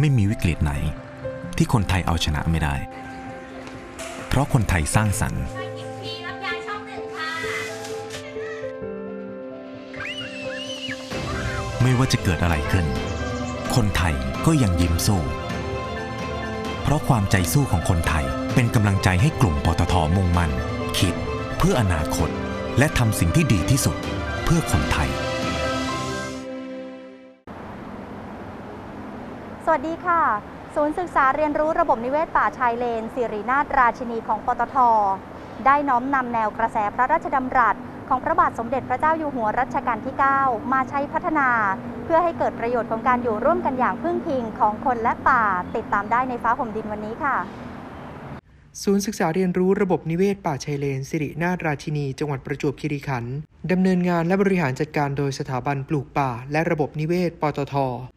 ไม่มีวิกฤตไหน ที่คนไทยเอาชนะไม่ได้ เพราะคนไทยสร้างสรรค์ไม่ว่าจะเกิดอะไรขึ้น คนไทยก็ยังยิ้มสู้ เพราะความใจสู้ของคนไทยเป็นกำลังใจให้กลุ่มปตทมุ่งมั่น คิด เพื่ออนาคต และทำสิ่งที่ดีที่สุด เพื่อคนไทย สวัสดีค่ะ ศูนย์ศึกษาเรียนรู้ระบบนิเวศป่าชายเลน สิรินาถราชินีของปตท ได้น้อมนำแนวกระแสพระราชดำรัส ของพระบาทสมเด็จพระเจ้าอยู่หัวรัชกาลที่ 9 มาใช้พัฒนา เพื่อให้เกิดประโยชน์ของการอยู่ร่วมกันอย่างพึ่งพิงของคนและป่า ติดตามได้ในฟ้าห่มดินวันนี้ค่ะ ศูนย์ศึกษาเรียนรู้ระบบนิเวศป่าชายเลน สิรินาถราชินี จังหวัดประจวบคีรีขันธ์ดำเนินงานและบริหารจัดการโดยสถาบันปลูกป่า และระบบนิเวศ ปตท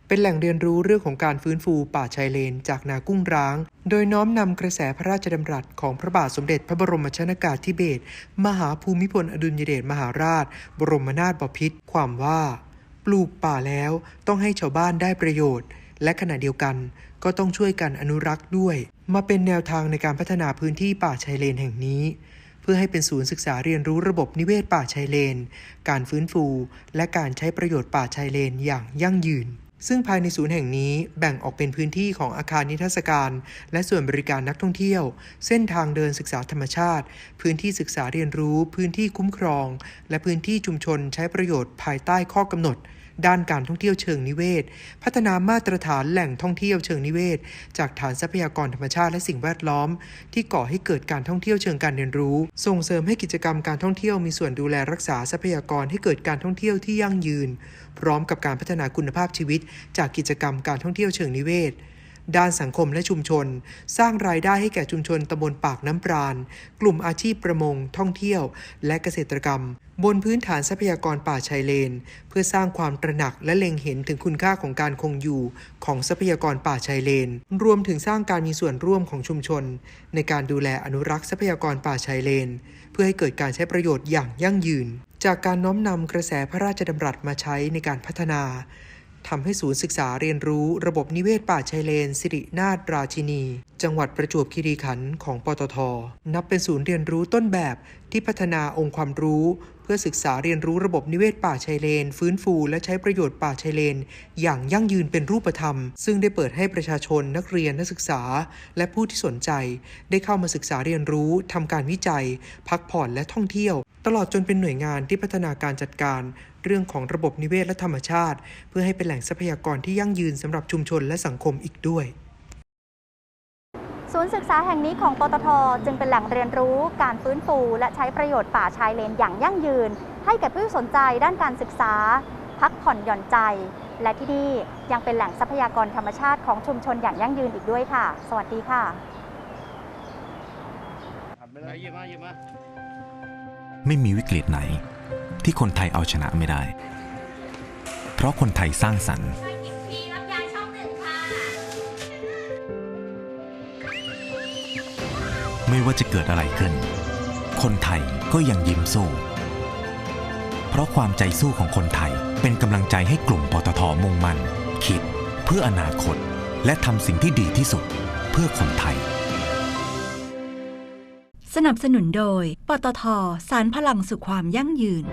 เป็นแหล่งเรียนรู้เรื่องของการฟื้นฟูป่าชายเลน จากนากุ้งร้าง โดยน้อมนำกระแสพระราชดำรัสของพระบาทสมเด็จพระบรมชนากาธิเบศรมหาภูมิพลอดุลยเดชมหาราช บรมนาถบพิตรความว่า ปลูกป่าแล้วต้องให้ชาวบ้านได้ประโยชน์ และขณะเดียวกันก็ต้องช่วยกันอนุรักษ์ด้วย มาเป็นแนวทางในการพัฒนาพื้นที่ป่าชายเลนแห่งนี้ เพื่อให้เป็นศูนย์ศึกษาเรียนรู้ระบบนิเวศป่าชายเลน การฟื้นฟู และการใช้ประโยชน์ป่าชายเลนอย่างยั่งยืน ซึ่งภายในศูนย์แห่งนี้แบ่งออกเป็นพื้นที่ของอาคารนิทรรศการ และส่วนบริการนักท่องเที่ยว เส้นทางเดินศึกษาธรรมชาติ พื้นที่ศึกษาเรียนรู้ พื้นที่คุ้มครอง และพื้นที่ชุมชนใช้ประโยชน์ภายใต้ข้อกำหนด ด้านการท่องเที่ยวเชิงนิเวศ พัฒนามาตรฐานแหล่งท่องเที่ยวเชิงนิเวศ จากฐานทรัพยากรธรรมชาติและสิ่งแวดล้อม ที่ก่อให้เกิดการท่องเที่ยวเชิงการเรียนรู้ ส่งเสริมให้กิจกรรมการท่องเที่ยวมีส่วนดูแลรักษาทรัพยากรให้เกิดการท่องเที่ยวที่ยั่งยืน พร้อมกับการพัฒนาคุณภาพชีวิต จากกิจกรรมการท่องเที่ยวเชิงนิเวศ ด้านสังคมและชุมชน สร้างรายได้ให้แก่ชุมชนตำบลปากน้ำปราณ กลุ่มอาชีพประมง ท่องเที่ยว และเกษตรกรรม บนพื้นฐานทรัพยากรป่าชายเลน เพื่อสร้างความตระหนักและเล็งเห็นถึงคุณค่าของการคงอยู่ของทรัพยากรป่าชายเลน รวมถึงสร้างการมีส่วนร่วมของชุมชน ในการดูแลอนุรักษ์ทรัพยากรป่าชายเลน เพื่อให้เกิดการใช้ประโยชน์อย่างยั่งยืน จากการน้อมนำกระแสพระราชดำรัสมาใช้ในการพัฒนา ทำให้ศูนย์ศึกษาเรียนรู้ระบบนิเวศป่าชายเลน สิรินาถราชินี จังหวัดประจวบคีรีขันธ์ของปตท นับเป็นศูนย์เรียนรู้ต้นแบบที่พัฒนาองค์ความรู้ เพื่อศึกษาเรียนรู้ระบบนิเวศป่าชายเลน ฟื้นฟูและใช้ประโยชน์ป่าชายเลน อย่างยั่งยืนเป็นรูปธรรม ซึ่งได้เปิดให้ประชาชนนักเรียนนักศึกษา และผู้ที่สนใจ ได้เข้ามาศึกษาเรียนรู้ทำการวิจัย พักผ่อนและท่องเที่ยว ตลอดจนเป็นหน่วยงานที่พัฒนาการจัดการ เรื่องของระบบนิเวศและธรรมชาติ เพื่อให้เป็นแหล่งทรัพยากรที่ยั่งยืนสำหรับชุมชนและสังคมอีกด้วย ศูนย์ศึกษาแห่งนี้ของปตทจึงเป็นแหล่งเรียนรู้การฟื้นฟู และใช้ประโยชน์ป่าชายเลนอย่างยั่งยืน ให้แก่ผู้สนใจด้านการศึกษา พักผ่อนหย่อนใจ และที่นี่ยังเป็นแหล่งทรัพยากรธรรมชาติของชุมชนอย่างยั่งยืนอีกด้วยค่ะ สวัสดีค่ะไม่มีวิกฤตไหน ที่คนไทยเอาชนะไม่ได้ เพราะคนไทยสร้างสรรค์ ไม่ว่าจะเกิดอะไรขึ้น คนไทยก็ยังยิ้มสู้เพราะความใจสู้ของคนไทยเป็นกำลังใจให้กลุ่มปตทมุ่งมั่นคิด เพื่ออนาคต และทำสิ่งที่ดีที่สุด เพื่อคนไทย สนับสนุนโดย ปตท สารพลังสู่ความยั่งยืน